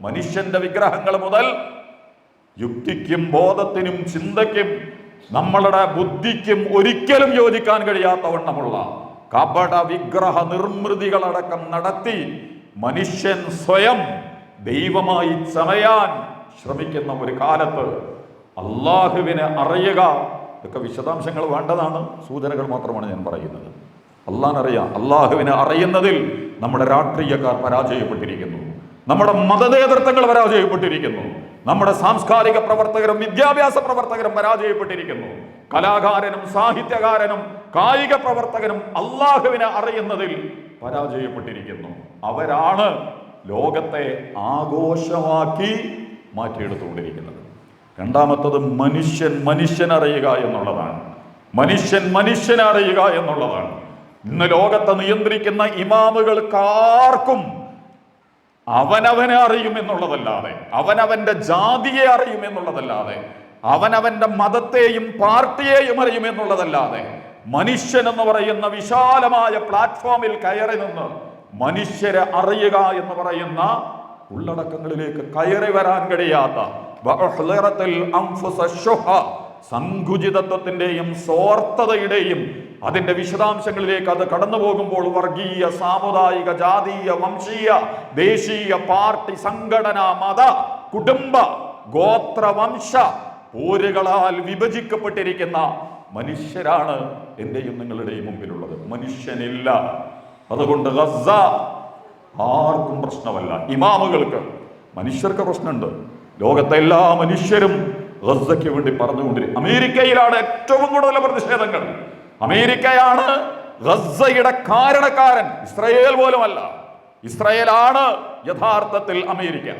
മനുഷ്യന്റെ വിഗ്രഹങ്ങൾ മുതൽ യുക്തിക്കും ബോധത്തിനും ചിന്തയ്ക്കും നമ്മളുടെ ബുദ്ധിക്കും ഒരിക്കലും യോജിക്കാൻ കഴിയാത്ത വണ്ണമുള്ള കപട വിഗ്രഹ നിർമ്മിതികളടക്കം നടത്തി മനുഷ്യൻ സ്വയം ദൈവമായി ചമയാൻ ശ്രമിക്കുന്ന ഒരു കാലത്ത് അള്ളാഹുവിനെ അറിയുക ഇതൊക്കെ വിശദാംശങ്ങൾ വേണ്ടതാണ്. സൂചനകൾ മാത്രമാണ് ഞാൻ പറയുന്നത്. അള്ളാഹിനറിയാം അള്ളാഹുവിനെ അറിയുന്നതിൽ നമ്മുടെ രാഷ്ട്രീയക്കാർ പരാജയപ്പെട്ടിരിക്കുന്നു. നമ്മുടെ മതനേതൃത്വങ്ങൾ പരാജയപ്പെട്ടിരിക്കുന്നു. നമ്മുടെ സാംസ്കാരിക പ്രവർത്തകരും വിദ്യാഭ്യാസ പ്രവർത്തകരും പരാജയപ്പെട്ടിരിക്കുന്നു. കലാകാരനും സാഹിത്യകാരനും കായിക പ്രവർത്തകനും അള്ളാഹുവിനെ അറിയുന്നതിൽ പരാജയപ്പെട്ടിരിക്കുന്നു. അവരാണ് ലോകത്തെ ആഘോഷമാക്കി മാറ്റിയെടുത്തുകൊണ്ടിരിക്കുന്നത്. രണ്ടാമത്തത് മനുഷ്യൻ അറിയുക എന്നുള്ളതാണ്. മനുഷ്യൻ മനുഷ്യനെ അറിയുക എന്നുള്ളതാണ്. ഇന്ന് ലോകത്തെ നിയന്ത്രിക്കുന്ന ഇമാമുകൾക്കാർക്കും അവനവനെ അറിയും എന്നുള്ളതല്ലാതെ അവനവന്റെ ജാതിയെ അറിയും എന്നുള്ളതല്ലാതെ അവനവന്റെ മതത്തെയും പാർട്ടിയെയും അറിയും എന്നുള്ളതല്ലാതെ മനുഷ്യൻ എന്ന് പറയുന്ന വിശാലമായ പ്ലാറ്റ്ഫോമിൽ കയറി നിന്ന് മനുഷ്യരെ അറിയുക എന്ന് പറയുന്ന ഉള്ളടക്കങ്ങളിലേക്ക് കയറി വരാൻ കഴിയാത്ത സങ്കുചിതത്വത്തിന്റെയും സ്വാർത്ഥതയുടെയും അതിന്റെ വിശദാംശങ്ങളിലേക്ക് അത് കടന്നു പോകുമ്പോൾ വർഗീയ സാമുദായിക ജാതീയ വംശീയ ദേശീയ പാർട്ടി സംഘടന മത കുടുംബ ഗോത്ര വംശ പോരുകളാൽ വിഭജിക്കപ്പെട്ടിരിക്കുന്ന മനുഷ്യരാണ് എന്റെയും നിങ്ങളുടെയും മുമ്പിലുള്ളത്. മനുഷ്യനില്ല. അതുകൊണ്ട് ഗസ ആർക്കും പ്രശ്നമല്ല. ഇമാമുകൾക്ക് മനുഷ്യർക്ക് പ്രശ്നമുണ്ട്. ലോകത്തെ എല്ലാ മനുഷ്യരും ഗസയ്ക്ക് വേണ്ടി പറഞ്ഞുകൊണ്ടിരിക്കും അമേരിക്കയിലാണ് ഏറ്റവും കൂടുതൽ പ്രതിഷേധങ്ങൾ. അമേരിക്കയാണ് ഗസയുടെ കാരണക്കാരൻ. ഇസ്രയേൽ പോലുമല്ല. ഇസ്രയേലാണ് യഥാർത്ഥത്തിൽ അമേരിക്ക.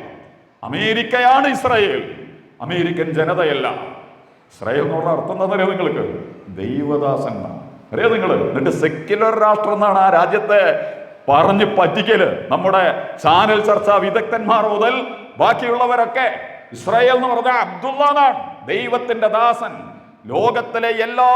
അമേരിക്കയാണ് ഇസ്രയേൽ. അമേരിക്കൻ ജനതയല്ല. ഇസ്രയേൽ എന്ന് പറഞ്ഞ അർത്ഥം എന്താ അറിയാം നിങ്ങൾക്ക്? ദൈവദാസൻ അറിയാം നിങ്ങൾ? എന്നിട്ട് സെക്യുലർ രാഷ്ട്രം എന്നാണ് ആ രാജ്യത്തെ പറഞ്ഞു പറ്റിക്കൽ. നമ്മുടെ ചാനൽ ചർച്ച വിദഗ്ധന്മാർ മുതൽ ബാക്കിയുള്ളവരൊക്കെ. ഇസ്രായേൽ എന്ന് പറഞ്ഞ അബ്ദുള്ള ദൈവത്തിന്റെ ദാസൻ. ലോകത്തിലെ എല്ലാ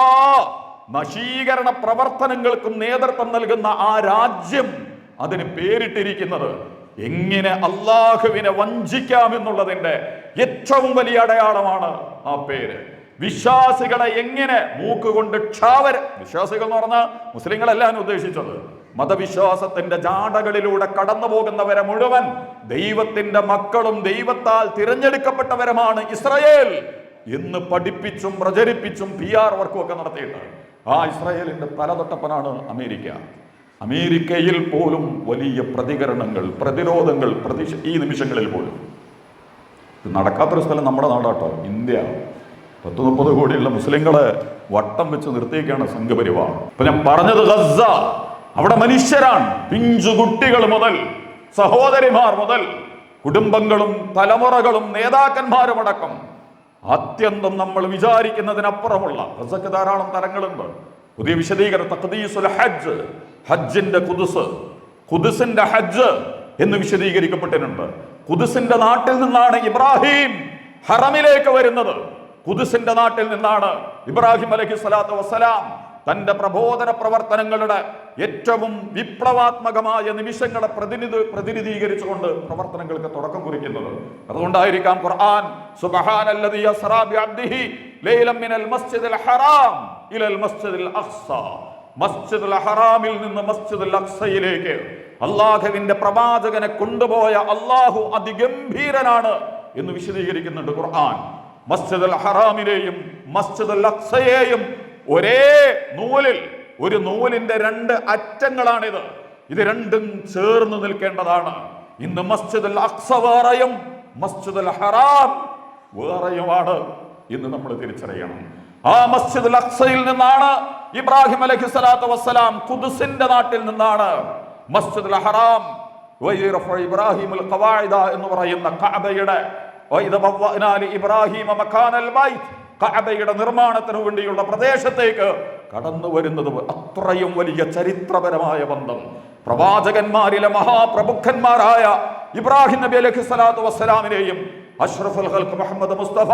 നശീകരണ പ്രവർത്തനങ്ങൾക്കും നേതൃത്വം നൽകുന്ന ആ രാജ്യം അതിന് പേരിട്ടിരിക്കുന്നത് എങ്ങനെ അള്ളാഹുവിനെ വഞ്ചിക്കാമെന്നുള്ളതിന്റെ ഏറ്റവും വലിയ അടയാളമാണ് ആ പേര്. വിശ്വാസികളെ എങ്ങനെ മൂക്കുകൊണ്ട് ക്ഷാവര വിശ്വാസികൾ എന്ന് പറഞ്ഞാൽ മുസ്ലിങ്ങളെല്ലാം ഉദ്ദേശിച്ചത്. മതവിശ്വാസത്തിന്റെ ജാടകളിലൂടെ കടന്നു പോകുന്നവരെ മുഴുവൻ ദൈവത്തിന്റെ മക്കളും ദൈവത്താൽ തിരഞ്ഞെടുക്കപ്പെട്ടവരുമാണ് ഇസ്രയേൽ എന്ന് പഠിപ്പിച്ചും പ്രചരിപ്പിച്ചും പി ആർ വർക്കും ഒക്കെ നടത്തിയിട്ട് ആ ഇസ്രായേലിന്റെ തലതൊട്ടപ്പനാണ് അമേരിക്ക. അമേരിക്കയിൽ പോലും വലിയ പ്രതികരണങ്ങൾ പ്രതിരോധങ്ങൾ പ്രതിഷ ഈ നിമിഷങ്ങളിൽ പോലും. ഇത് നടക്കാത്തൊരു സ്ഥലം നമ്മുടെ നാടാട്ടോ ഇന്ത്യ. പത്ത് മുപ്പത് കോടിയുള്ള മുസ്ലിങ്ങളെ വട്ടം വെച്ച് നിർത്തിയൊക്കെയാണ് സംഘപരിവാർ. ഇപ്പൊ ഞാൻ പറഞ്ഞത് ഗസ അവിടെ മനുഷ്യരാണ് പിഞ്ചു കുട്ടികൾ മുതൽ സഹോദരിമാർ മുതൽ കുടുംബങ്ങളും തലമുറകളും നേതാക്കന്മാരും അടക്കം. അത്യന്തം നമ്മൾ വിചാരിക്കുന്നതിനപ്പുറമുള്ള റസക്ക് ധാരാളം തരങ്ങളുണ്ട്. പുതിയ വിശദീകരണം തഖദീസുൽ ഹജ്ജ് ഹജ്ജിന്റെ ഖുദുസ് ഖുദുസിന്റെ ഹജ്ജ് എന്ന് വിശദീകരിക്കപ്പെട്ടിട്ടുണ്ട്. ഖുദുസിന്റെ നാട്ടിൽ നിന്നാണ് ഇബ്രാഹിം ഹറമിലേക്ക് വരുന്നത്. ഖുദുസിന്റെ നാട്ടിൽ നിന്നാണ് ഇബ്രാഹിം അലഹി സ്വലാത്തു വസ്സലാം തന്റെ പ്രബോധന പ്രവർത്തനങ്ങളുടെ ഏറ്റവും വിപ്ലവാത്മകമായ നിമിഷങ്ങളെ പ്രതിനിധി പ്രതിനിധീകരിച്ചുകൊണ്ട് പ്രവർത്തനങ്ങൾക്ക് തുടക്കം കുറിക്കുന്നത്. അതുകൊണ്ടായിരിക്കാം ഖുർആൻ സുബ്ഹാനല്ലദീ അസ്റാ ബിഅബ്ദിഹി ലൈലം മിനൽ മസ്ജിദിൽ ഹറാം ഇലൽ മസ്ജിദിൽ അഖ്സ. മസ്ജിദുൽ ഹറാമിൽ നിന്ന് മസ്ജിദുൽ അഖ്സയിലേക്ക് അള്ളാഹുവിന്റെ പ്രവാചകനെ കൊണ്ടുപോയ അള്ളാഹു അതിഗംഭീരനാണ് എന്ന് വിശദീകരിക്കുന്നുണ്ട് ഖുർആൻ. മസ്ജിദുൽ ഹറാമിലെയും മസ്ജിദുൽ അഖ്സയെയും ഒരേ നൂലിൽ ഒരു നൂലിന്റെ രണ്ട് അറ്റങ്ങളാണിത്. ഇത് രണ്ടും ചേർന്ന് നിൽക്കേണ്ടതാണ്. ഇന്ന് മസ്ജിദുൽ അക്സ വേറെയും മസ്ജിദുൽ ഹറാം വേറെയുമാണ് ഇന്ന് നമ്മൾ തിരിച്ചറിയണം. ആ മസ്ജിദുൽ അക്സയിൽ നിന്നാണ് ഇബ്രാഹിം അലഹി സ്വലാത്തു വസ്സലാം കുദുസിന്റെ നാട്ടിൽ നിന്നാണ് മസ്ജിദുൽ ഹറാം ഇബ്രാഹിം എന്ന് പറയുന്ന കഅബയുടെ ഇബ്രാഹിം ബൈത്ത് കഅബയുടെ നിർമ്മാണത്തിനു വേണ്ടിയുള്ള പ്രദേശത്തേക്ക് കടന്നു വരുന്നത് അത്രയും വലിയ ചരിത്രപരമായ ബന്ധം. പ്രവാചകന്മാരിലെ മഹാപ്രമുഖന്മാരായ ഇബ്രാഹിം നബി അലഹി സ്വലാത്തു വസ്സലാമിനെയും അഷ്റഫുൽ ഹൽക്ക് മുഹമ്മദ് മുസ്തഫ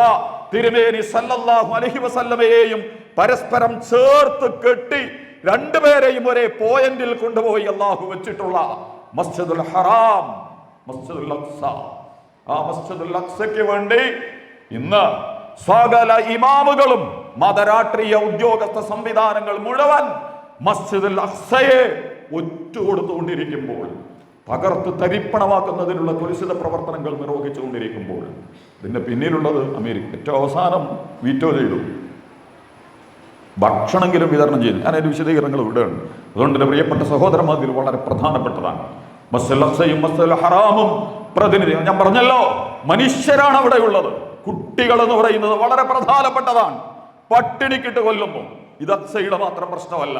തിരുമേനി സല്ലല്ലാഹു അലഹി വസല്ലമയെയും പരസ്പരം ചേർത്ത് കെട്ടി രണ്ടുപേരെയും ഒരേ പോയിന്റിൽ കൊണ്ടുപോയി അള്ളാഹു വെച്ചിട്ടുള്ള മസ്ജിദുൽ ഹറാം മസ്ജിദുൽ അഖ്സ ആ മസ്ജിദുൽ അക്സയ്ക്ക് വേണ്ടി ഇന്ന് സകല ഇമാമുകളും മതരാഷ്ട്രീയ ഉദ്യോഗസ്ഥ സംവിധാനങ്ങൾ മുഴുവൻ മസ്ജിദുൽ അക്സയെ ഒറ്റുകൊടുത്തുകൊണ്ടിരിക്കുമ്പോൾ പകർത്ത് തരിപ്പണമാക്കുന്നതിനുള്ള കുരിശിത പ്രവർത്തനങ്ങൾ നിർവഹിച്ചുകൊണ്ടിരിക്കുമ്പോൾ ഇതിന്റെ പിന്നിലുള്ളത് അമേരിക്ക ഏറ്റവും അവസാനം വീറ്റോ ചെയ്തു. ഭക്ഷണമെങ്കിലും വിതരണം ചെയ്തു. ഞാൻ അതിന്റെ വിശദീകരണങ്ങൾ ഇവിടെയാണ് അതുകൊണ്ട് എന്റെ പ്രിയപ്പെട്ട സഹോദരന്മാർ ഇതിൽ വളരെ പ്രധാനപ്പെട്ടതാണ്. മസ്ജിദുൽ അക്സയും മസ്ജിദുൽ ഹറാമും പ്രതിനിധി ഞാൻ പറഞ്ഞല്ലോ മനുഷ്യരാണ് അവിടെ ഉള്ളത് കുട്ടികൾ എന്ന് പറയുന്നത് വളരെ പ്രധാനപ്പെട്ടതാണ്. പട്ടിണിക്കിട്ട് കൊല്ലുമ്പോൾ. ഇത് അക്സയുടെ മാത്രം പ്രശ്നമല്ല.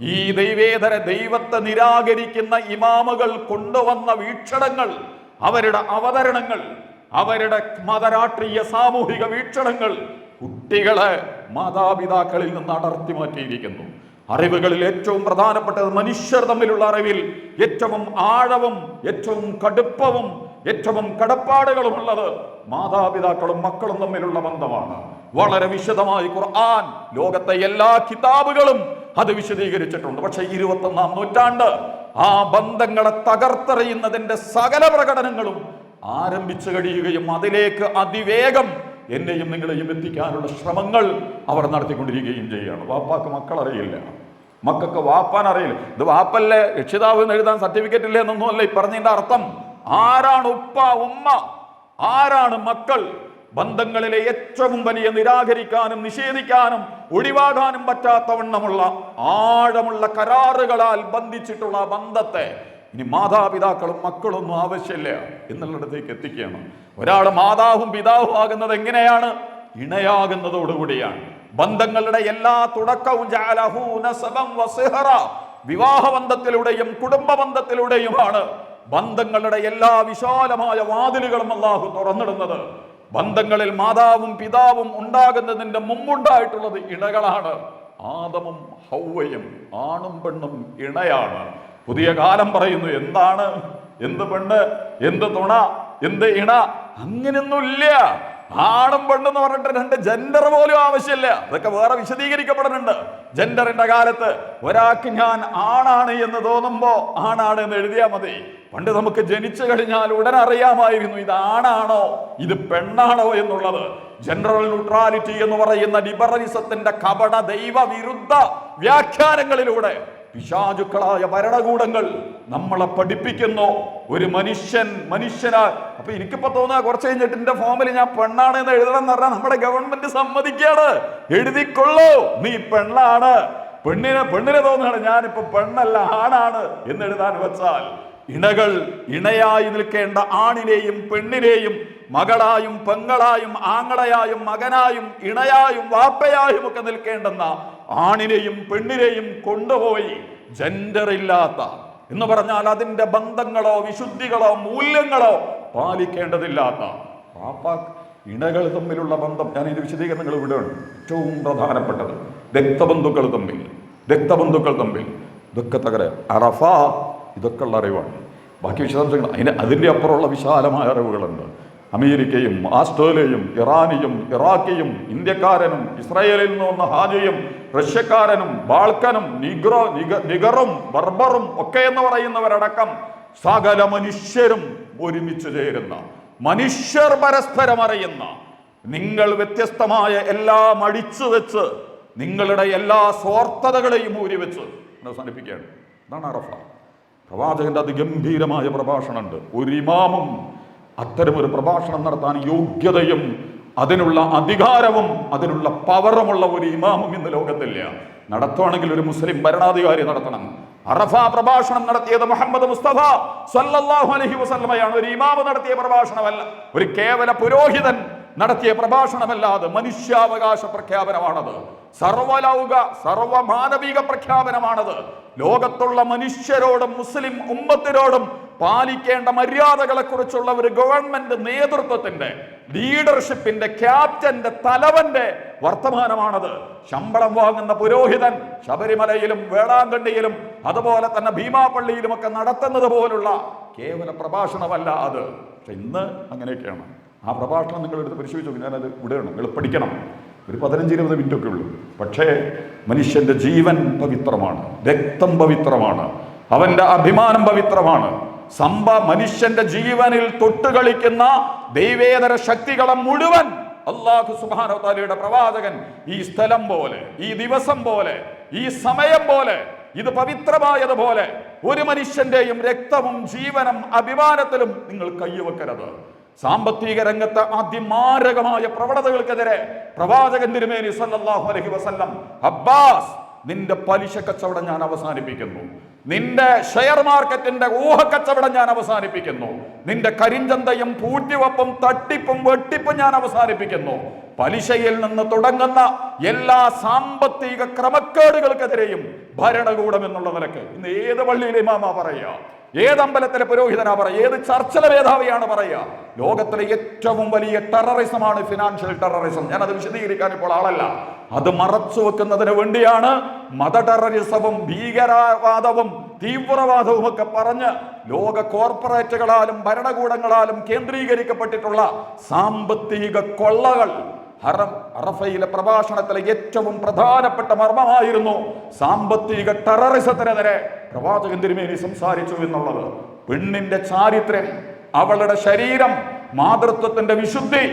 ഈ ദൈവേതര ദൈവത്തെ നിരാകരിക്കുന്ന ഇമാമുകൾ കൊണ്ടുവന്ന വീക്ഷണങ്ങൾ അവരുടെ അവതരണങ്ങൾ അവരുടെ മതരാഷ്ട്രീയ സാമൂഹിക വീക്ഷണങ്ങൾ കുട്ടികളെ മാതാപിതാക്കളിൽ നിന്ന് അടർത്തി മാറ്റിയിരിക്കുന്നു. അറിവുകളിൽ ഏറ്റവും പ്രധാനപ്പെട്ടത് മനുഷ്യർ തമ്മിലുള്ള അറിവിൽ ഏറ്റവും ആഴവും ഏറ്റവും കടുപ്പവും ഏറ്റവും കടപ്പാടുകളുമുള്ളത് മാതാപിതാക്കളും മക്കളും തമ്മിലുള്ള ബന്ധമാണ്. വളരെ വിശദമായി ഖുർആൻ ലോകത്തെ എല്ലാ കിതാബുകളും അത് വിശദീകരിച്ചിട്ടുണ്ട്. പക്ഷെ ഇരുപത്തൊന്നാം നൂറ്റാണ്ട് ആ ബന്ധങ്ങളെ തകർത്തെറിയുന്നതിന്റെ സകല പ്രകടനങ്ങളും ആരംഭിച്ചു കഴിയുകയും അതിലേക്ക് അതിവേഗം എന്നെയും നിങ്ങളെയും എത്തിക്കാനുള്ള ശ്രമങ്ങൾ അവർ നടത്തിക്കൊണ്ടിരിക്കുകയും ചെയ്യുകയാണ് വാപ്പാക്ക് മക്കളറിയില്ല. മക്കൾക്ക് വാപ്പാൻ അറിയില്ല. ഇത് വാപ്പല്ലേ? രക്ഷിതാവ് എന്ന് എഴുതാൻ സർട്ടിഫിക്കറ്റ് ഇല്ല എന്നൊന്നുമല്ല ഈ പറഞ്ഞതിന്റെ അർത്ഥം. ആരാണ് ഉപ്പ ഉമ്മ? ആരാണ് മക്കൾ? ബന്ധങ്ങളിലെ ഏറ്റവും വലിയ നിരാകരിക്കാനും നിഷേധിക്കാനും ഒഴിവാകാനും പറ്റാത്തവണ്ണമുള്ള ആഴമുള്ള കരാറുകളാൽ ബന്ധിച്ചിട്ടുള്ള ബന്ധത്തെ ഇനി മാതാപിതാക്കളും മക്കളൊന്നും ആവശ്യമില്ല. എന്നുള്ളിടത്തേക്ക് എത്തിക്കുകയാണ്. ഒരാൾ മാതാവും പിതാവും ആകുന്നത് എങ്ങനെയാണ്? ഇണയാകുന്നതോടുകൂടിയാണ്. ബന്ധങ്ങളുടെ എല്ലാ തുടക്കവും വിവാഹബന്ധത്തിലൂടെയും നസബൻ വസിഹറ. വിവാഹ ബന്ധത്തിലൂടെയും കുടുംബ ബന്ധത്തിലൂടെയുമാണ് ബന്ധങ്ങളുടെ എല്ലാ വിശാലമായ വാതിലുകളും അള്ളാഹു തുറന്നിടുന്നത്. ബന്ധങ്ങളിൽ മാതാവും പിതാവും ഉണ്ടാകുന്നതിന്റെ മുമ്പുണ്ടായിട്ടുള്ളത് ഇണകളാണ്. ആദമും ഹൗവയും ആണും പെണ്ണും ഇണയാണ്. പുതിയ കാലം പറയുന്നു എന്താണ്? എന്ത് പെണ്ണ്? എന്ത് തുണ? എന്ത് ഇണ? അങ്ങനെയൊന്നുമില്ല. ആണും പെണ്ണ് എന്ന് പറഞ്ഞിട്ട് രണ്ട് ജെൻഡർ പോലും ആവശ്യമില്ല. അതൊക്കെ വേറെ വിശദീകരിക്കപ്പെടുന്നുണ്ട്. ജെൻഡറിന്റെ കാലത്ത് ഒരാൾക്ക് ഞാൻ ആണാണ് എന്ന് തോന്നുമ്പോ ആണാണ് എന്ന് എഴുതിയാൽ മതി. പണ്ട് നമുക്ക് ജനിച്ചു കഴിഞ്ഞാൽ ഉടൻ അറിയാമായിരുന്നു ഇത് ആണാണോ ഇത് പെണ്ണാണോ എന്നുള്ളത്. ജനറൽ ന്യൂട്രാലിറ്റി എന്ന് പറയുന്ന ലിബറലിസത്തിന്റെ കപട ദൈവ വിരുദ്ധ വ്യാഖ്യാനങ്ങളിലൂടെ പിശാചുക്കളായ ഭരണകൂടങ്ങൾ നമ്മളെ പഠിപ്പിക്കുന്നു. ഒരു മനുഷ്യൻ മനുഷ്യനാ. അപ്പൊ എനിക്കിപ്പോ തോന്നുക കുറച്ച് കഴിഞ്ഞിട്ട് എന്റെ ഫോമിൽ ഞാൻ പെണ്ണാണ് എന്ന് എഴുതണം എന്ന് പറഞ്ഞാൽ നമ്മുടെ ഗവൺമെന്റ് സമ്മതിക്കാണ് എഴുതിക്കൊള്ളൂ. നീ പെണ്ണാണ്. പെണ്ണിനെ പെണ്ണിനെ തോന്നുകയാണ് ഞാനിപ്പോ പെണ്ണല്ല ആണാണ് എന്ന് എഴുതാൻ വെച്ചാൽ ഇണകൾ ഇണയായി നിൽക്കേണ്ട ആണിനെയും പെണ്ണിനെയും മകളായും പെങ്ങളായും ആങ്ങളയായും മകനായും ഇണയായും വാപ്പയായും ഒക്കെ നിൽക്കേണ്ടെന്ന ആണിനെയും പെണ്ണിനെയും കൊണ്ടുപോയി ജെൻഡർ ഇല്ലാത്ത എന്ന് പറഞ്ഞാൽ അതിന്റെ ബന്ധങ്ങളോ വിശുദ്ധികളോ മൂല്യങ്ങളോ പാലിക്കേണ്ടതില്ലാത്ത. ഇണകൾ തമ്മിലുള്ള ബന്ധം ഞാൻ ഇതിന്റെ വിശദീകരണങ്ങൾ ഇവിടെയാണ് ഏറ്റവും പ്രധാനപ്പെട്ടത് രക്തബന്ധുക്കൾ തമ്മിൽ. രക്തബന്ധുക്കൾ തമ്മിൽ. ഇതൊക്കെ തകര. അറഫ ഇതൊക്കെ ഉള്ള അറിവാണ്. ബാക്കി വിശദാംശങ്ങൾ. അതിന് അതിന്റെ അപ്പുറമുള്ള വിശാലമായ അറിവുകളുണ്ട്. അമേരിക്കയും ആസ്ട്രേലിയയും ഇറാനിയും ഇറാഖിയും ഇന്ത്യക്കാരനും ഇസ്രായേലിൽ നിന്ന് വന്ന ഹാജയും റഷ്യക്കാരനും ബാൾക്കനും നിഗ്രോ നിഗ നിഗറും ബർബറും ഒക്കെ എന്ന് പറയുന്നവരടക്കം സകല മനുഷ്യരും ഒരുമിച്ച് ചേരുന്ന മനുഷ്യർ പരസ്പരം അറിയുന്ന നിങ്ങൾ വ്യത്യസ്തമായ എല്ലാം അടിച്ചു വെച്ച് നിങ്ങളുടെ എല്ലാ സ്വാർത്ഥതകളെയും ഊരി വെച്ച് അവസാനിപ്പിക്കുകയാണ്. അതാണ് അറഫ. പ്രവാചകന്റെ അതിഗംഭീരമായ പ്രഭാഷണമുണ്ട്. ഒരു ഇമാമും അത്തരമൊരു പ്രഭാഷണം നടത്താൻ യോഗ്യതയും അതിനുള്ള അധികാരവും അതിനുള്ള പവറുമുള്ള ഒരു ഇമാമും ഇന്ന് ലോകത്തില്ല. നടത്തുവാണെങ്കിൽ ഒരു മുസ്ലിം ഭരണാധികാരി നടത്തണം. അറഫ പ്രഭാഷണം നടത്തിയത് മുഹമ്മദ് മുസ്തഫ സല്ലല്ലാഹു അലൈഹി വസല്ലമയാണ്. ഒരു ഇമാമ് നടത്തിയ പ്രഭാഷണമല്ല ഒരു കേവല പുരോഹിതൻ നടത്തിയ പ്രഭാഷണമല്ലാതെ മനുഷ്യാവകാശ പ്രഖ്യാപനമാണത്. സർവലൗക സർവമാനവിക പ്രഖ്യാപനമാണത്. ലോകത്തുള്ള മനുഷ്യരോടും മുസ്ലിം ഉമ്മത്തിനോടും പാലിക്കേണ്ട മര്യാദകളെ കുറിച്ചുള്ള ഒരു ഗവൺമെന്റ് നേതൃത്വത്തിന്റെ ലീഡർഷിപ്പിന്റെ ക്യാപ്റ്റന്റെ തലവന്റെ വർത്തമാനമാണത്. ശമ്പളം വാങ്ങുന്ന പുരോഹിതൻ ശബരിമലയിലും വേളാങ്കണ്ണിയിലും അതുപോലെ തന്നെ ഭീമാപള്ളിയിലുമൊക്കെ നടത്തുന്നത് പോലുള്ള കേവല പ്രഭാഷണമല്ല അത്. പക്ഷെ ഇന്ന് അങ്ങനെയൊക്കെയാണ്. ആ പ്രഭാഷണം നിങ്ങൾ എടുത്ത് പരിശോധിച്ചു. ഞാനത് വിടണം? നിങ്ങൾ പഠിക്കണം. ഒരു പതിനഞ്ച് ഇരുപത് മിനിറ്റ് ഒക്കെ ഉള്ളൂ. പക്ഷേ മനുഷ്യന്റെ ജീവൻ പവിത്രമാണ്. രക്തം പവിത്രമാണ്. അവന്റെ അഭിമാനം പവിത്രമാണ്. സമ്പ മനുഷ്യന്റെ ജീവനിൽ തൊട്ടുകളിക്കുന്ന ദൈവേതര ശക്തികളെ മുഴുവൻ അള്ളാഹു സുബാനോ പ്രവാചകൻ ഈ സ്ഥലം പോലെ ഈ ദിവസം പോലെ ഈ സമയം പോലെ ഇത് പവിത്രമായതുപോലെ ഒരു മനുഷ്യന്റെയും രക്തവും ജീവനും അഭിമാനത്തിലും നിങ്ങൾ കയ്യുവെക്കരുത് സാമ്പത്തിക രംഗത്ത് അതിമാരകമായ പ്രവണതകൾക്കെതിരെ പ്രവാചകൻ തിരുമേനി സല്ലല്ലാഹു അലൈഹി വസല്ലം അബ്ബാസ് നിന്റെ പലിശ കച്ചവടം ഞാൻ അവസാനിപ്പിക്കുന്നു. നിന്റെ ഷെയർ മാർക്കറ്റിന്റെ ഊഹക്കച്ചവടം ഞാൻ അവസാനിപ്പിക്കുന്നു. നിന്റെ കരിഞ്ചന്തയും പൂറ്റിവപ്പും തട്ടിപ്പും വെട്ടിപ്പും ഞാൻ അവസാനിപ്പിക്കുന്നു. പലിശയിൽ നിന്ന് തുടങ്ങുന്ന എല്ലാ സാമ്പത്തിക ക്രമക്കേടുകൾക്കെതിരെയും ഭരണകൂടം എന്നുള്ള നിലയ്ക്ക് ഇന്ന് ഏത് പള്ളിയിലെ മാമ പറയുക? ഏത് അമ്പലത്തിലെ പുരോഹിതനാ പറയുക? ഏത് ചർച്ചിലെ മേധാവിയാണ് പറയുക? ലോകത്തിലെ ഏറ്റവും വലിയ ടെററിസമാണ് ഫിനാൻഷ്യൽ ടെററിസം ഞാൻ അത് വിശദീകരിക്കാൻ ഇപ്പോൾ ആളല്ല. അത് മറച്ചു വെക്കുന്നതിന് വേണ്ടിയാണ് മത ടെററിസവും ഭീകരവാദവും തീവ്രവാദവും ഒക്കെ പറഞ്ഞ് ലോക കോർപ്പറേറ്റുകളാലും ഭരണകൂടങ്ങളാലും കേന്ദ്രീകരിക്കപ്പെട്ടിട്ടുള്ള സാമ്പത്തിക കൊള്ളകൾ ഹറം അറഫയിലെ പ്രഭാഷണത്തിലെ ഏറ്റവും പ്രധാനപ്പെട്ട മർമ്മമായിരുന്നു സാമ്പത്തിക ടെററിസത്തിനെതിരെ പ്രവാചകൻ തിരുമേനി സംസാരിച്ചു എന്നുള്ളത്. പെണ്ണിന്റെ ചാരിത്രം അവളുടെ ശരീരം മാതൃത്വത്തിന്റെ വിശുദ്ധി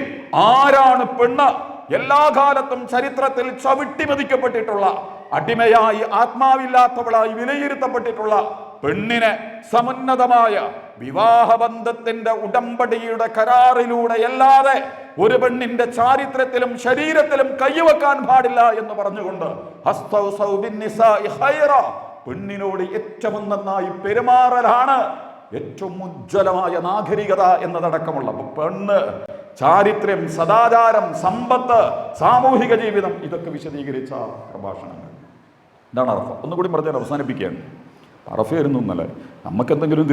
ആരാണ് പെണ്ണ് എല്ലാ കാലത്തും ചരിത്രത്തിൽ ചവിട്ടി മതിക്കപ്പെട്ടിട്ടുള്ള അടിമയായി ആത്മാവില്ലാത്തവളായി വിലയിരുത്തപ്പെട്ടിട്ടുള്ള പെണ്ണിനെ സമുന്നതമായ വിവാഹബന്ധത്തിന്റെ ഉടമ്പടിയുടെ കരാറിലൂടെ അല്ലാതെ ഒരു പെണ്ണിന്റെ ചാരിത്രത്തിലും ശരീരത്തിലും കൈവെക്കാൻ പാടില്ല എന്ന് പറഞ്ഞുകൊണ്ട്. പെണ്ണിനോട് ഏറ്റവും നന്നായി പെരുമാറലാണ് ഏറ്റവും ഉജ്ജ്വലമായ നാഗരികത എന്നതടക്കമുള്ള പെണ്ണ്. ചാരിത്രം സദാചാരം സമ്പത്ത് സാമൂഹിക ജീവിതം ഇതൊക്കെ വിശദീകരിച്ച പ്രഭാഷണങ്ങൾ. എന്താണ് അർത്ഥം ഒന്നുകൂടി പറഞ്ഞാൽ അവസാനിപ്പിക്കുകയാണ്. അറഫയായിരുന്നു ഇന്നലെ. നമുക്ക് എന്തെങ്കിലും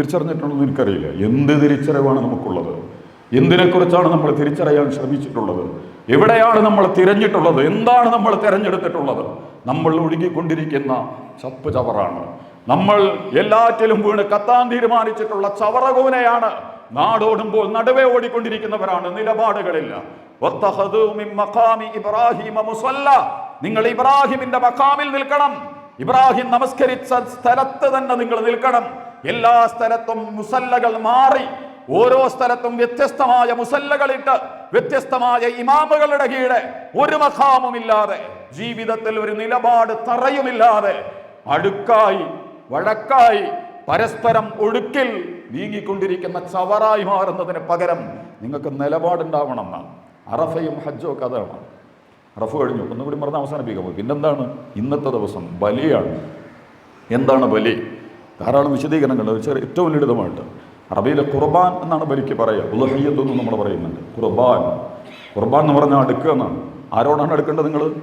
എനിക്കറിയില്ല. എന്ത് തിരിച്ചറിവാണ് നമുക്കുള്ളത്? എന്തിനെക്കുറിച്ചാണ് നമ്മൾ തിരിച്ചറിയാൻ ശ്രമിച്ചിട്ടുള്ളത്? എവിടെയാണ് നമ്മൾ തിരഞ്ഞിട്ടുള്ളത്? എന്താണ് നമ്മൾ തിരഞ്ഞെടുത്തിട്ടുള്ളത്? നമ്മൾ ഒഴുകിക്കൊണ്ടിരിക്കുന്ന ചപ്പ് ചവറാണ്. നമ്മൾ എല്ലാറ്റിലും വീണ് കത്താൻ തീരുമാനിച്ചിട്ടുള്ള ചവറകൂനയാണ് നാടോടുമ്പോൾ നടുവേ ഓടിക്കൊണ്ടിരിക്കുന്നവരാണ്. നിലപാടുകളില്ല. നിങ്ങൾ ഇബ്രാഹിമിന്റെ മഖാമിൽ നിൽക്കണം. ഇബ്രാഹിം നമസ്കരിച്ച സ്ഥലത്ത് തന്നെ നിങ്ങൾ നിൽക്കണം. എല്ലാ സ്ഥലത്തും മുസല്ലകൾ മാറി. ഓരോ സ്ഥലത്തും വ്യത്യസ്തമായ മുസല്ലകളിട്ട് വ്യത്യസ്തമായ ഇമാമുകളുടെ കീഴെ ഒരു മഖാമുമില്ലാതെ ജീവിതത്തിൽ ഒരു നിലപാട് തറയുമില്ലാതെ അടുക്കായി വഴക്കായി പരസ്പരം ഒഴുക്കിൽ നീങ്ങിക്കൊണ്ടിരിക്കുന്ന ചവറായി മാറുന്നതിന് പകരം നിങ്ങൾക്ക് നിലപാടുണ്ടാവണം അറഫയും ഹജ്ജും ഒക്കെ അറഫ് കഴിഞ്ഞു. ഒന്നുകൂടി മറന്ന് അവസാനിപ്പിക്കാൻ പിന്നെന്താണ്? ഇന്നത്തെ ദിവസം ബലിയാണ്. എന്താണ് ബലി? ധാരാളം വിശദീകരണങ്ങൾ. ചെറിയ ഏറ്റവും ലളിതമായിട്ട്. അറബിയിലെ ഖുർബാൻ എന്നാണ് ബലിക്ക് പറയുക. ഉലഹയ്യത്ത് എന്ന് നമ്മൾ പറയുന്നുണ്ട്. ഖുർബാൻ. ഖുർബാൻ എന്ന് പറഞ്ഞാൽ അടുക്കുക എന്നാണ്. ആരോടാണ് അടുക്കേണ്ടത് നിങ്ങൾ?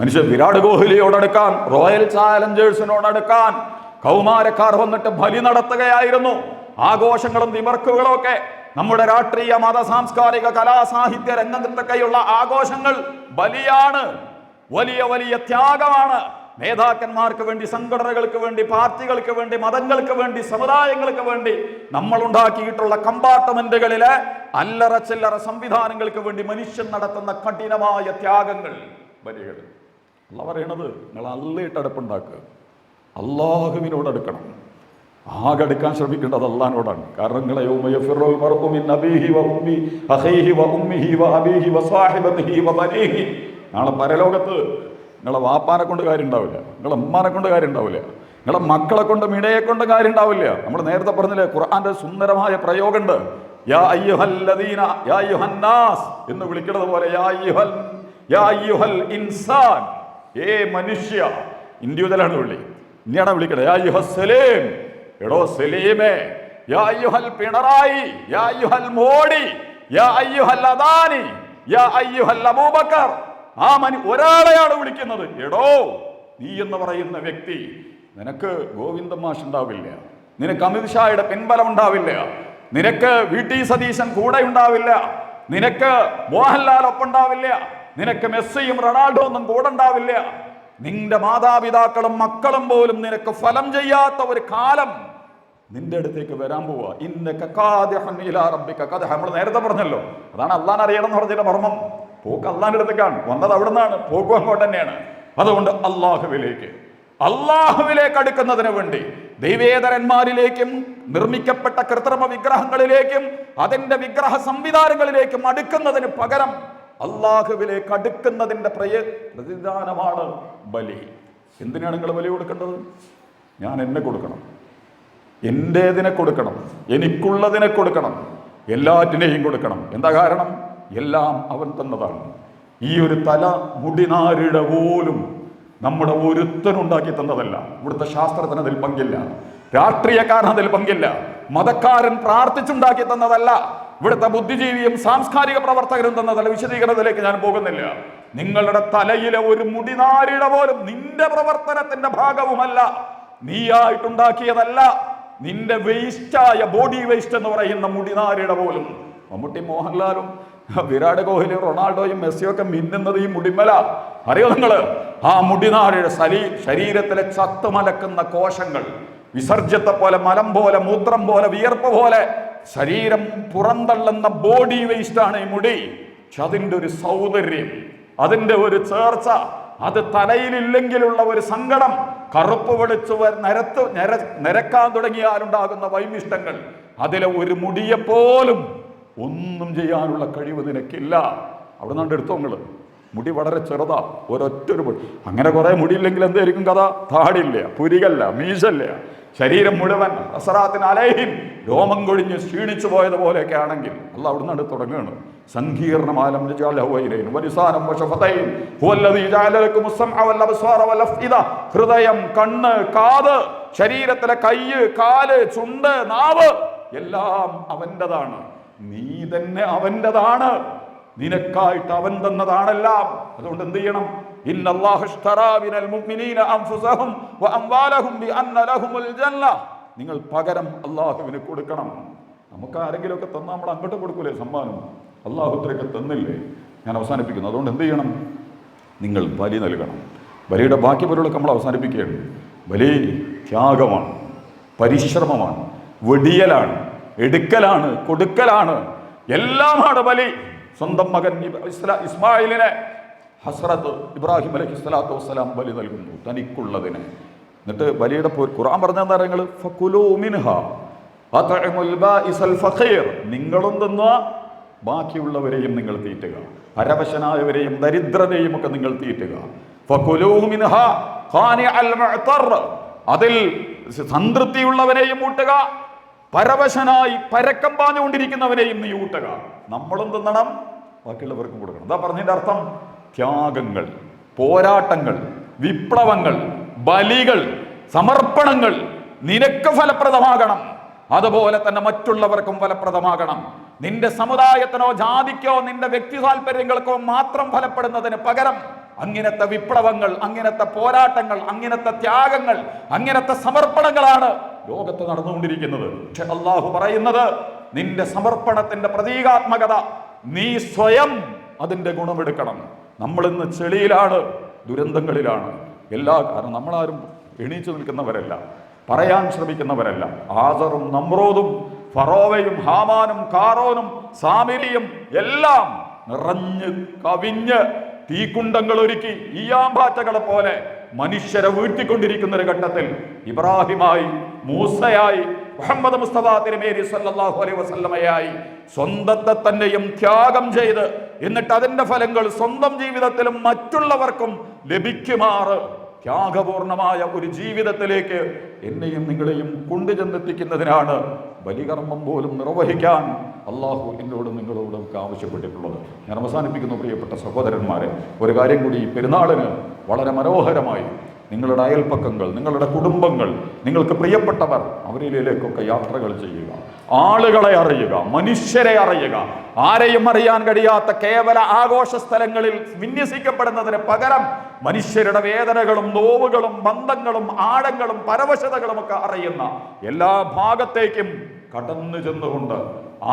മനുഷ്യ വിരാട് കോഹ്ലിയോട് അടുക്കാൻ റോയൽ ചാലഞ്ചേഴ്സിനോട് അടുക്കാൻ. കൗമാരക്കാർ വന്നിട്ട് ബലി നടത്തുകയായിരുന്നു. ആഘോഷങ്ങളും തിമർക്കുകളും ഒക്കെ നമ്മുടെ രാഷ്ട്രീയ മത സാംസ്കാരിക കലാ സാഹിത്യ രംഗത്തൊക്കെയുള്ള ആഘോഷങ്ങൾ ബലിയാണ്. വലിയ വലിയ ത്യാഗമാണ്. നേതാക്കന്മാർക്ക് വേണ്ടി സംഘടനകൾക്ക് വേണ്ടി പാർട്ടികൾക്ക് വേണ്ടി മതങ്ങൾക്ക് വേണ്ടി സമുദായങ്ങൾക്ക് വേണ്ടി നമ്മൾ ഉണ്ടാക്കിയിട്ടുള്ള കമ്പാർട്ട്മെന്റുകളിലെ അല്ലറ ചില്ലറ സംവിധാനങ്ങൾക്ക് വേണ്ടി മനുഷ്യൻ നടത്തുന്ന കഠിനമായ ത്യാഗങ്ങൾ വരികൾ അല്ല പറയണത് നിങ്ങൾ അല്ലയിട്ട് അടുപ്പുണ്ടാക്കുക. അള്ളാഹുവിനോട് അടുക്കണം. ആകെ അടുക്കാൻ ശ്രമിക്കേണ്ടത് അള്ളഹാനോടാണ്. കാരണം നാളെ പരലോകത്ത് നിങ്ങളെ വാപ്പാനെ കൊണ്ട് കാര്യം ഉണ്ടാവില്ല. നിങ്ങളെ ഉമ്മാനെ കൊണ്ട് കാര്യം ഉണ്ടാവില്ല. നിങ്ങളെ മക്കളെ കൊണ്ട് മിടയെ കൊണ്ട് കാര്യം ഉണ്ടാവില്ല. നമ്മൾ നേരത്തെ പറഞ്ഞില്ലേ ഖുർആന്റെ സുന്ദരമായ പ്രയോഗമുണ്ട് യാ അയ്യുഹല്ലദീന യാ എന്ന് വിളിക്കുന്നത് പോലെ യാ യാ ഇൻസാൻ. ഏ മനുഷ്യ ഇൻഡിവിജ്വലാണ് വിളി. ഇനിയാണ് വിളിക്കണത് യാ സലീം. സലീമേ യാ പിണറായി യാ യാ യാ ആ മനു ഒരാളെയാണ് വിളിക്കുന്നത്. എടോ നീ എന്ന് പറയുന്ന വ്യക്തി നിനക്ക് ഗോവിന്ദ മാഷ് ഉണ്ടാവില്ല. നിനക്ക് അമിത്ഷായുടെ പിൻബലം ഉണ്ടാവില്ല. നിനക്ക് വി ടി സതീശൻ കൂടെ ഉണ്ടാവില്ല. നിനക്ക് മോഹൻലാൽ ഒപ്പുണ്ടാവില്ല നിനക്ക് മെസ്സിയും റൊണാൾഡോ ഒന്നും കൂടെ ഉണ്ടാവില്ല. നിന്റെ മാതാപിതാക്കളും മക്കളും പോലും നിനക്ക് ഫലം ചെയ്യാത്ത ഒരു കാലം നിന്റെ അടുത്തേക്ക് വരാൻ ഇന്നൊക്കെ നമ്മൾ നേരത്തെ പറഞ്ഞല്ലോ. അതാണ് അള്ളാൻ അറിയണം എന്ന് പറഞ്ഞതിന്റെ മർമ്മം. പോക്ക് അള്ളാന്റെ അടുത്തേക്കാണ് വന്നത് അവിടെ നിന്നാണ് പോക്കും അങ്ങോട്ട് തന്നെയാണ്. അതുകൊണ്ട് അള്ളാഹുവിലേക്ക് അള്ളാഹുവിലേക്ക് അടുക്കുന്നതിന് വേണ്ടി ദൈവേതരന്മാരിലേക്കും നിർമ്മിക്കപ്പെട്ട കൃത്രിമ വിഗ്രഹങ്ങളിലേക്കും അതിന്റെ വിഗ്രഹ സംവിധാനങ്ങളിലേക്കും അടുക്കുന്നതിന് പകരം അള്ളാഹുവിലേക്ക് അടുക്കുന്നതിന്റെ പ്രയ പ്രതിദാനമാണ് ബലി. എന്തിനാണ് നിങ്ങൾ ബലി കൊടുക്കേണ്ടത്? ഞാൻ എന്നെ കൊടുക്കണം. എന്റേതിനെ കൊടുക്കണം. എനിക്കുള്ളതിനെ കൊടുക്കണം. എല്ലാറ്റിനെയും കൊടുക്കണം. എന്താ കാരണം? എല്ലാം അവൻ തന്നതാണ്. ഈ ഒരു തല മുടിനാരിട പോലും നമ്മുടെ ഒരുത്തനുണ്ടാക്കി തന്നതല്ല. ഇവിടുത്തെ ശാസ്ത്രത്തിന് അതിൽ പങ്കില്ല. രാഷ്ട്രീയക്കാരൻ അതിൽ പങ്കില്ല. മതക്കാരൻ പ്രാർത്ഥിച്ചുണ്ടാക്കി തന്നതല്ല. ഇവിടുത്തെ ബുദ്ധിജീവിയും സാംസ്കാരിക പ്രവർത്തകരും തന്നതല്ല. വിശദീകരണത്തിലേക്ക് ഞാൻ പോകുന്നില്ല. നിങ്ങളുടെ തലയിലെ ഒരു മുടിനാരിട പോലും നിന്റെ പ്രവർത്തനത്തിന്റെ ഭാഗവുമല്ല. നീയായിട്ടുണ്ടാക്കിയതല്ല. നിന്റെ വേസ്റ്റായ ബോഡി വേസ്റ്റ് എന്ന് പറയുന്ന മുടിനാരിട പോലും. മമ്മൂട്ടി മോഹൻലാലും വിരാട് കോഹ്ലിയും റൊണാൾഡോയും മെസ്സിയും ഒക്കെ മിന്നുന്നത് ഈ മുടിമല. അറിയോ നിങ്ങൾ ആ മുടിനാടിയുടെ ശരീ ശരീരത്തിലെ ചത്തുമലക്കുന്ന കോശങ്ങൾ വിസർജ്യത്തെ പോലെ മലം പോലെ മൂത്രം പോലെ വിയർപ്പ് പോലെ ശരീരം പുറന്തള്ളുന്ന ബോഡി വേസ്റ്റ് ആണ് ഈ മുടി. പക്ഷെ അതിന്റെ ഒരു സൗന്ദര്യം അതിന്റെ ഒരു ചേർച്ച അത് തലയിലില്ലെങ്കിലുള്ള ഒരു സങ്കടം കറുപ്പ് വെളിച്ചു നിരത്ത് നിര നിരക്കാൻ തുടങ്ങിയാലുണ്ടാകുന്ന വൈമിഷ്ടങ്ങൾ അതിലെ ഒരു മുടിയെപ്പോലും ഒന്നും ചെയ്യാനുള്ള കഴിവ് നിനക്കില്ല. അവിടെ നിന്നാണ്ട് എടുത്തോ നിങ്ങൾ മുടി വളരെ ചെറുതാ ഒരൊറ്റൊരു മുടി. അങ്ങനെ കുറെ മുടിയില്ലെങ്കിൽ എന്തായിരിക്കും കഥ? താടില്ല പുരികല്ല മീശല്ല. ശരീരം മുഴുവൻ അസറാത്തിന് അലഹിൻ. രോമം കൊഴിഞ്ഞ് ക്ഷീണിച്ചു പോയതുപോലെയൊക്കെ ആണെങ്കിൽ അല്ല അവിടെ നിന്നാണ്ട് തുടങ്ങുകയാണ്. ഹൃദയം കണ്ണ് കാത് ശരീരത്തിലെ കയ്യ് കാൽ ചുണ്ട് നാവ് എല്ലാം അവന്റെതാണ്. നീ തന്നെ അവന്റെതാണ്. നിനക്കായിട്ട് അവൻ തന്നതാണെല്ലാം. അതുകൊണ്ട് എന്ത് ചെയ്യണം? നിങ്ങൾ പകരം അള്ളാഹുവിന് കൊടുക്കണം. നമുക്ക് ആരെങ്കിലുമൊക്കെ തന്നാൽ നമ്മൾ അങ്ങോട്ട് കൊടുക്കൂലേ സമ്മാനം? അള്ളാഹുത്തിലേക്ക് തന്നില്ലേ? ഞാൻ അവസാനിപ്പിക്കുന്നു. അതുകൊണ്ട് എന്ത് ചെയ്യണം? നിങ്ങൾ ബലി നൽകണം. ബലിയുടെ ബാക്കി പരിപാടികളൊക്കെ നമ്മൾ അവസാനിപ്പിക്കുകയാണ്. ബലി ത്യാഗമാണ്. പരിശ്രമമാണ്. വെടിയലാണ്. എടുക്കലാണ് കൊടുക്കലാണ്. എല്ലാമാണ് ബലി സ്വന്തം മകൻ ഇസ്മായിലിനെ ഹസ്രത്ത് ഇബ്രാഹിം അലൈഹി സ്വലാത്തു വസ്സലാം ബലി നൽകുന്നു തനിക്കുള്ളതിന്. എന്നിട്ട് ബലിയുടെ പോയി ഖുർആൻ പറഞ്ഞ ഫഖീർ നിങ്ങളും? തിന്നുക ബാക്കിയുള്ളവരെയും നിങ്ങൾ തീറ്റുക. പരവശനായവരെയും ദരിദ്രരെയും ഒക്കെ നിങ്ങൾ തീറ്റുക. അതിൽ സംതൃപ്തിയുള്ളവരെയും ഊട്ടുക. പരവശനായി പരക്കം പാഞ്ഞുകൊണ്ടിരിക്കുന്നവനെയും നീ ഊട്ടുക. നമ്മളും തിന്നണം ബാക്കിയുള്ളവർക്കും കൊടുക്കണം. എന്താ പറഞ്ഞതിന്റെ അർത്ഥം. ത്യാഗങ്ങൾ പോരാട്ടങ്ങൾ വിപ്ലവങ്ങൾ ബലികൾ സമർപ്പണങ്ങൾ നിനക്ക് ഫലപ്രദമാകണം. അതുപോലെ തന്നെ മറ്റുള്ളവർക്കും ഫലപ്രദമാകണം. നിന്റെ സമുദായത്തിനോ ജാതിക്കോ നിന്റെ വ്യക്തി താല്പര്യങ്ങൾക്കോ മാത്രം ഫലപ്പെടുന്നതിന് പകരം അങ്ങനത്തെ വിപ്ലവങ്ങൾ അങ്ങനത്തെ പോരാട്ടങ്ങൾ അങ്ങനത്തെ ത്യാഗങ്ങൾ അങ്ങനത്തെ സമർപ്പണങ്ങളാണ് ലോകത്ത് നടന്നുകൊണ്ടിരിക്കുന്നത്. പക്ഷെ അള്ളാഹു പറയുന്നത് നിന്റെ സമർപ്പണത്തിന്റെ പ്രതീകാത്മകത നീ സ്വയം അതിന്റെ ഗുണമെടുക്കണം. നമ്മൾ ഇന്ന് ചെളിയിലാണ് ദുരന്തങ്ങളിലാണ്. എല്ലാ കാരണം നമ്മളാരും എണീച്ചു നിൽക്കുന്നവരല്ല പറയാൻ ശ്രമിക്കുന്നവരല്ല. ആസറും നമ്രോദും ഫറോവയും ഹാമാനും കാറോനും സാമിരിയും എല്ലാം നിറഞ്ഞ് കവിഞ്ഞ് തീക്കുണ്ടങ്ങൾ ഒരുക്കി ഈയാമ്പാറ്റകളെ പോലെ മനുഷ്യരെ വീഴ്ത്തിക്കൊണ്ടിരിക്കുന്ന ഒരു ഘട്ടത്തിൽ ഇബ്രാഹിമായി മൂസയായി മുഹമ്മദ് മുസ്തഫ തിരുമേരി സല്ലാഹു അലൈ വസല്ലമയായി സ്വന്തത്തെ തന്നെയും ത്യാഗം ചെയ്ത് എന്നിട്ട് അതിന്റെ ഫലങ്ങൾ സ്വന്തം ജീവിതത്തിലും മറ്റുള്ളവർക്കും ലഭിക്കുമാറ്. ത്യാഗപൂർണമായ ഒരു ജീവിതത്തിലേക്ക് എന്നെയും നിങ്ങളെയും കൊണ്ടുചെന്നെത്തിക്കുന്നതിനാണ് ബലികർമ്മം പോലും നിർവഹിക്കാൻ അള്ളാഹു എന്നോടും നിങ്ങളോടും ഒക്കെ ആവശ്യപ്പെട്ടിട്ടുള്ളത്. ഞാൻ അവസാനിപ്പിക്കുന്നു പ്രിയപ്പെട്ട സഹോദരന്മാരെ. ഒരു കാര്യം കൂടി ഈ പെരുന്നാളിന് വളരെ മനോഹരമായി നിങ്ങളുടെ അയൽപ്പക്കങ്ങൾ നിങ്ങളുടെ കുടുംബങ്ങൾ നിങ്ങൾക്ക് പ്രിയപ്പെട്ടവർ അവരിലേക്കൊക്കെ യാത്രകൾ ചെയ്യുക. ആളുകളെ അറിയുക മനുഷ്യരെ അറിയുക. ആരെയും അറിയാൻ കഴിയാത്ത കേവല ആഘോഷ സ്ഥലങ്ങളിൽ വിന്യസിക്കപ്പെടുന്നതിന് പകരം മനുഷ്യരുടെ വേദനകളും നോവുകളും ബന്ധങ്ങളും ആഴങ്ങളും പരവശതകളും ഒക്കെ അറിയുന്ന എല്ലാ ഭാഗത്തേക്കും കടന്നു ചെന്നുകൊണ്ട്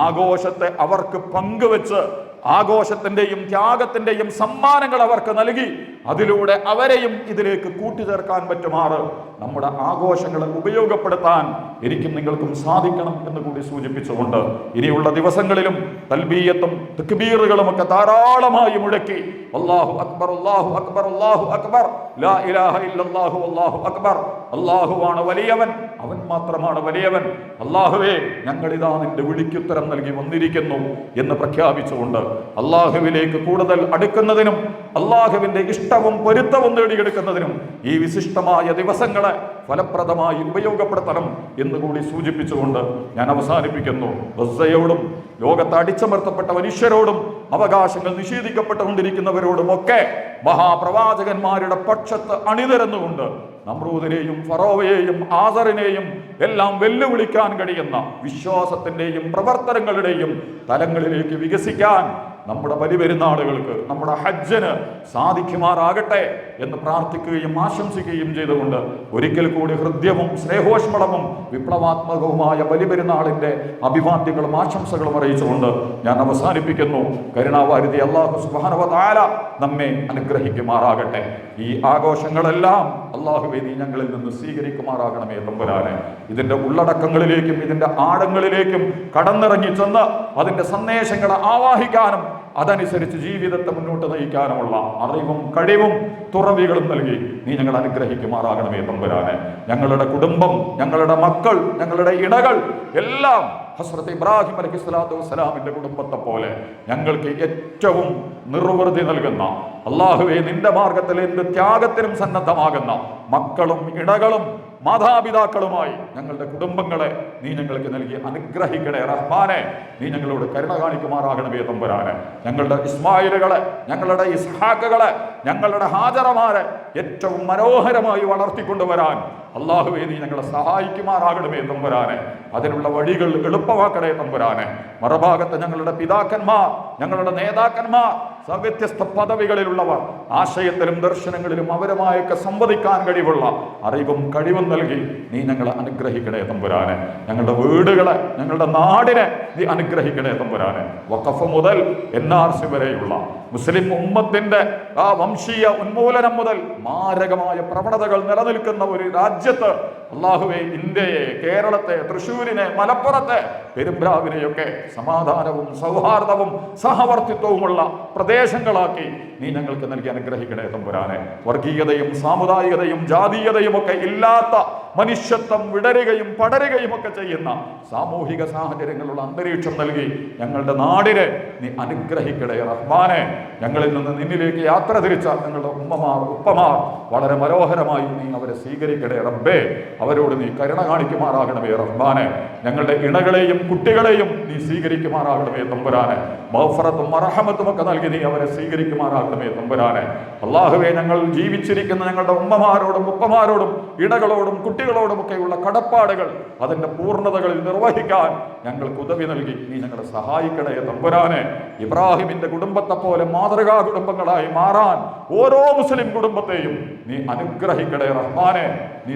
ആഘോഷത്തെ അവർക്ക് പങ്കുവെച്ച് ആഘോഷത്തിന്റെയും ത്യാഗത്തിന്റെയും സമ്മാനങ്ങൾ അവർക്ക് നൽകി. അതിലൂടെ അവരെയും ഇതിലേക്ക് കൂട്ടിച്ചേർക്കാൻ പറ്റുമാറ്. നമ്മുടെ ആഘോഷങ്ങളെ ഉപയോഗപ്പെടുത്താൻ എനിക്കും നിങ്ങൾക്കും സാധിക്കണം എന്ന് കൂടി സൂചിപ്പിച്ചുകൊണ്ട് ഇനിയുള്ള ദിവസങ്ങളിലും തൽബീയത്തും തക്ബീറുകളും ഒക്കെ ധാരാളമായി മുഴക്കി അല്ലാഹു അക്ബർ അല്ലാഹു അക്ബർ അല്ലാഹു അക്ബർ. ലാ ഇലാഹ ഇല്ലല്ലാഹു അല്ലാഹു അക്ബർ. അല്ലാഹുവാണ് വലിയവൻ. അവൻ മാത്രമാണ് വലിയവൻ. അല്ലാഹുവേ ഞങ്ങളിതാ നിന്റെ വിളിക്കുത്തരം നൽകി വന്നിരിക്കുന്നു എന്ന് പ്രഖ്യാപിച്ചുകൊണ്ട് അള്ളാഹുവിലേക്ക് കൂടുതൽ അടുക്കുന്നതിനും അള്ളാഹുവിന്റെ ഇഷ്ടവും പൊരുത്തവും നേടിയെടുക്കുന്നതിനും ഈ വിശിഷ്ടമായ ദിവസങ്ങളെ ഫലപ്രദമായി ഉപയോഗപ്പെടുത്തണം എന്ന് കൂടി സൂചിപ്പിച്ചുകൊണ്ട് ഞാൻ അവസാനിപ്പിക്കുന്നു. ഗസയോടും ലോകത്ത് അടിച്ചമർത്തപ്പെട്ട മനുഷ്യരോടും അവകാശങ്ങൾ നിഷേധിക്കപ്പെട്ടുകൊണ്ടിരിക്കുന്നവരോടുമൊക്കെ മഹാപ്രവാചകന്മാരുടെ പക്ഷത്ത് അണിനിരന്നുകൊണ്ട് നമ്രൂദിനെയും ഫറോവയെയും ആസറിനെയും എല്ലാം വെല്ലുവിളിക്കാൻ കഴിയുന്ന വിശ്വാസത്തിന്റെയും പ്രവർത്തനങ്ങളുടെയും തലങ്ങളിലേക്ക് വികസിക്കാൻ നമ്മുടെ ബലിപെരുന്നാളുകൾക്ക് നമ്മുടെ ഹജ്ജന് സാധിക്കുമാറാകട്ടെ എന്ന് പ്രാർത്ഥിക്കുകയും ആശംസിക്കുകയും ചെയ്തുകൊണ്ട് ഒരിക്കൽ കൂടി ഹൃദ്യവും സ്നേഹോഷ്മളവും വിപ്ലവാത്മകവുമായ ബലിപെരുന്നാളിന്റെ അഭിവാദ്യങ്ങളും ആശംസകളും അറിയിച്ചുകൊണ്ട് ഞാൻ അവസാനിപ്പിക്കുന്നു. കരുണാവാരിതി അള്ളാഹു സുഹാനവതാല നമ്മെ അനുഗ്രഹിക്കുമാറാകട്ടെ. ഈ ആഘോഷങ്ങളെല്ലാം അള്ളാഹു വേദി ഞങ്ങളിൽ നിന്ന് സ്വീകരിക്കുമാറാകണമേ തമ്പുരാനെ. ഇതിന്റെ ഉള്ളടക്കങ്ങളിലേക്കും ഇതിന്റെ ആഴങ്ങളിലേക്കും കടന്നിറങ്ങി ചെന്ന് അതിന്റെ സന്ദേശങ്ങളെ ആവാഹിക്കാനും അതനുസരിച്ച് ജീവിതത്തെ മുന്നോട്ട് നയിക്കാനുമുള്ള അറിവും കഴിവും തുറവികളും നൽകി നീ ഞങ്ങൾ അനുഗ്രഹിക്കുമാറാകണമേ തമ്പുരാനെ. ഞങ്ങളുടെ കുടുംബം ഞങ്ങളുടെ മക്കൾ ഞങ്ങളുടെ ഇടകൾ എല്ലാം ഹസ്രത്ത് ഇബ്രാഹിം അലൈഹി സ്വലാത്തു വസ്സലാമിന്റെ കുടുംബത്തെ പോലെ ഞങ്ങൾക്ക് ഏറ്റവും നിർവൃതി നൽകുന്ന അള്ളാഹുവെ നിന്റെ മാർഗത്തിൽ എന്ത് ത്യാഗത്തിനും സന്നദ്ധമാകുന്ന മക്കളും ഇണകളും മാതാപിതാക്കളുമായി ഞങ്ങളുടെ കുടുംബങ്ങളെ നീ ഞങ്ങൾക്ക് നൽകി അനുഗ്രഹിക്കണേ റഹ്മാനെ. നീ ഞങ്ങളോട് കരുണ കാണിക്കുമാറാകണമേ തമ്പുരാനെ. ഞങ്ങളുടെ ഇസ്മായിലുകളെ ഞങ്ങളുടെ ഇസ്ഹാക്കുകളെ ഞങ്ങളുടെ ഹാജറമാരെ ഏറ്റവും മനോഹരമായി വളർത്തിക്കൊണ്ടുവരാൻ അള്ളാഹുവെ നീ ഞങ്ങളെ സഹായിക്കുമാറാകണമേ തമ്പുരാനെ. അതിനുള്ള വഴികൾ എളുപ്പമാക്കണേ തമ്പുരാനെ. മറുഭാഗത്ത് ഞങ്ങളുടെ പിതാക്കന്മാർ ഞങ്ങളുടെ നേതാക്കന്മാർ വ്യത്യസ്ത പദവികളിലുള്ളവർ ആശയത്തിലും ദർശനങ്ങളിലും അവരുമായൊക്കെ സംവദിക്കാൻ കഴിവുള്ള അറിവും കഴിവും നൽകി നീ ഞങ്ങളെ അനുഗ്രഹിക്കണേ തമ്പുരാനെ. ഞങ്ങളുടെ വീടുകളെ ഞങ്ങളുടെ നാടിനെ നീ അനുഗ്രഹിക്കണേ തമ്പുരാനെ. വഖഫ് മുതൽ എൻ ആർ സി വരെയുള്ള മുസ്ലിം ഉമ്മത്തിന്റെ ആ വംശീയ ഉന്മൂലനം മുതൽ മാരകമായ പ്രവണതകൾ നിലനിൽക്കുന്ന ഒരു രാജ്യത്ത് അള്ളാഹുവെ ഇന്ത്യയെ കേരളത്തെ തൃശ്ശൂരിനെ മലപ്പുറത്തെ പെരുമ്പ്രാവിനെയൊക്കെ സമാധാനവും സൗഹാർദ്ദവും സഹവർത്തിത്വവുമുള്ള പ്രദേശങ്ങളാക്കി നീ ഞങ്ങൾക്ക് നൽകി അനുഗ്രഹിക്കണേ തമ്പുരാനെ. വർഗീയതയും സാമുദായികതയും ജാതീയതയും ഒക്കെ ഇല്ലാത്ത മനുഷ്യത്വം വിടരുകയും പടരുകയും ഒക്കെ ചെയ്യുന്ന സാമൂഹിക സാഹചര്യങ്ങളുള്ള അന്തരീക്ഷം നൽകി ഞങ്ങളുടെ നാടിനെ നീ അനുഗ്രഹിക്കണേ റഹ്മാനെ. ഞങ്ങളിൽ നിന്ന് നിന്നിലേക്ക് യാത്ര തിരിച്ച ഞങ്ങളുടെ ഉമ്മമാർ ഉപ്പമാർ വളരെ മനോഹരമായി നീ അവരെ സ്വീകരിക്കണേ റബ്ബേ. അവരോട് നീ കരുണ കാണിക്കുമാറാകണമേ റഹ്മാനെ. ഞങ്ങളുടെ ഇണകളെയും കുട്ടികളെയും നീ സ്വീകരിക്കുമാറാകണമേ തമ്പുരാനെ. മൗഫറത്തും മറഹമത്തും ഒക്കെ നൽകി നീ അവരെ സ്വീകരിക്കുമാറാകണമേ തമ്പുരാനെ. അള്ളാഹുവെ ഞങ്ങൾ ജീവിച്ചിരിക്കുന്ന ഞങ്ങളുടെ ഉമ്മമാരോടും ഉപ്പമാരോടും ഇണകളോടും കുട്ടികളോടും ഒക്കെയുള്ള കടപ്പാടുകൾ അതിന്റെ പൂർണതകളിൽ നിർവഹിക്കാൻ ഞങ്ങൾക്ക് ഉദവി നൽകി നീ ഞങ്ങളെ സഹായിക്കണേ തമ്പുരാനെ. ഇബ്രാഹിമിന്റെ കുടുംബത്തെ പോലെ മാതൃകാ കുടുംബങ്ങളായി മാറാൻ ഓരോ മുസ്ലിം കുടുംബത്തെയും നീ അനുഗ്രഹിക്കണേ റഹ്മാനെ. നീ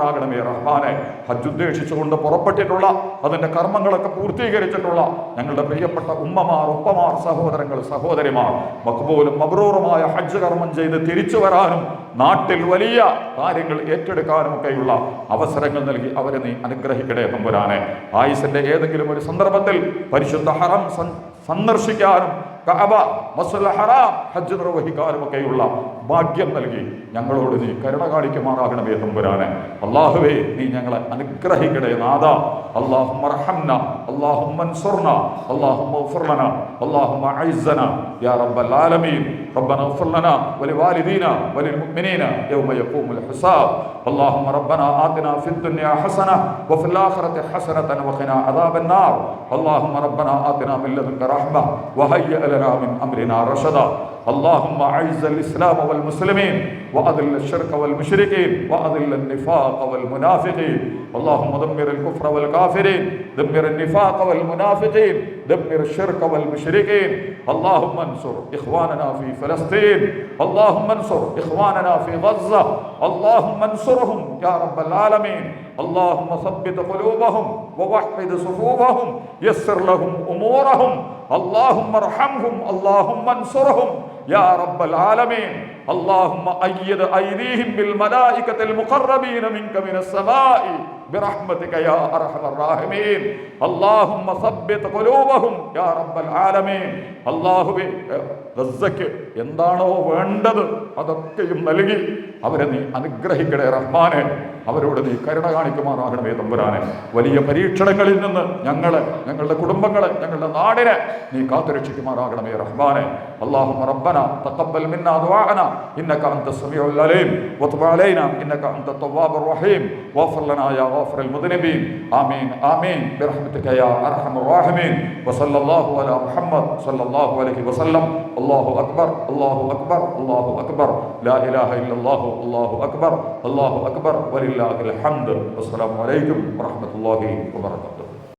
സഹായിക്കുമാറാകണമേ റഹ്മാനെ. ഹജ്ജ് ഉദ്ദേശിച്ചുകൊണ്ട് പുറപ്പെട്ടിട്ടുള്ള അതിന്റെ കർമ്മങ്ങളൊക്കെ പൂർത്തീകരിച്ചിട്ടുള്ള ഞങ്ങളുടെ പ്രിയപ്പെട്ട ഉമ്മമാർ ഉപ്പമാർ സഹോദരങ്ങൾ സഹോദരിമാർ മക്ബൂലും മബ്രൂറുമായ ഹജ്ജ് കർമ്മം ചെയ്ത് തിരിച്ചു വരാനും നാട്ടിൽ വലിയ കാര്യങ്ങൾ ഏറ്റെടുക്കാനും ഒക്കെയുള്ള അവസരങ്ങൾ നൽകി അവരെ നീ അനുഗ്രഹിക്കണേ തമ്പുരാനെ. ആയുസിന്റെ ഏതെങ്കിലും ഒരു സന്ദർഭത്തിൽ പരിശുദ്ധ ഹറം സന്ദർശിക്കാനും കഅബ ഹജ്ജ് നിർവഹിക്കാനും ഒക്കെയുള്ള ഭാഗ്യം നൽകി ഞങ്ങളോട് നീ കരുണ കാണിക്കുമാറാകണമേ തമ്പുരാനെ അള്ളാഹുവേ നീ ഞങ്ങളെ അനുഗ്രഹിക്കണേ നാഥ اللهم ارحمنا اللهم انصرنا اللهم اغفر لنا اللهم اعزنا يا رب العالمين ربنا اغفر لنا ولوالدينا وللمؤمنين يوم يقوم الحساب اللهم ربنا آتنا في الدنيا حسنة وفي الآخرة حسنة وقنا عذاب النار اللهم ربنا آتنا من لدنك رحمة وهيئ لنا من أمرنا رشدا اللهم أعز الإسلام والمسلمين وأذل الشرك والمشركين وأذل النفاق والمنافقين. اللهم دمر الكفر والكافرين دمر النفاق والمنافقين دمر الشرك والمشركين. اللهم انصر إخواننا في فلسطين. اللهم انصر إخواننا في غزة. اللهم انصرهم يا رب العالمين. اللهم ثبت قلوبهم ووحد صفوفهم. يسر لهم أمورهم. اللهم ارحمهم. اللهم انصرهم. يا رب العالمين اللهم أيد أيديهم بالملائكة المقربين منك من السماء برحمتك يا أرحم الراحمين اللهم ثبت قلوبهم يا رب العالمين അള്ളാഹുവേ ഗസയ്ക്ക് എന്താണോ വേണ്ടത് അതൊക്കെയും നൽകി അവരെ നീ അനുഗ്രഹിക്കണേ റഹ്മാനെ അവരോട് നീ കരുണ കാണിക്കുമാറാകണമേ തമ്പുരാനെ വലിയ പരീക്ഷണങ്ങളിൽ നിന്ന് ഞങ്ങളെ ഞങ്ങളുടെ കുടുംബങ്ങളെ ഞങ്ങളുടെ നാടിനെ നീ കാത്തുരക്ഷിക്കുമാറാകണമേ റഹ്മാനെ اللهم ربنا تقبل منا دعاءنا انك انت السميع العليم وتب علينا انك انت التواب الرحيم واغفر لنا يا غافر المذنبين امين امين برحمتك يا ارحم الراحمين وصلى الله على محمد صلى الله عليه وسلم الله اكبر الله اكبر الله اكبر لا اله الا الله الله اكبر الله اكبر ولله الحمد والسلام عليكم ورحمة الله وبركاته.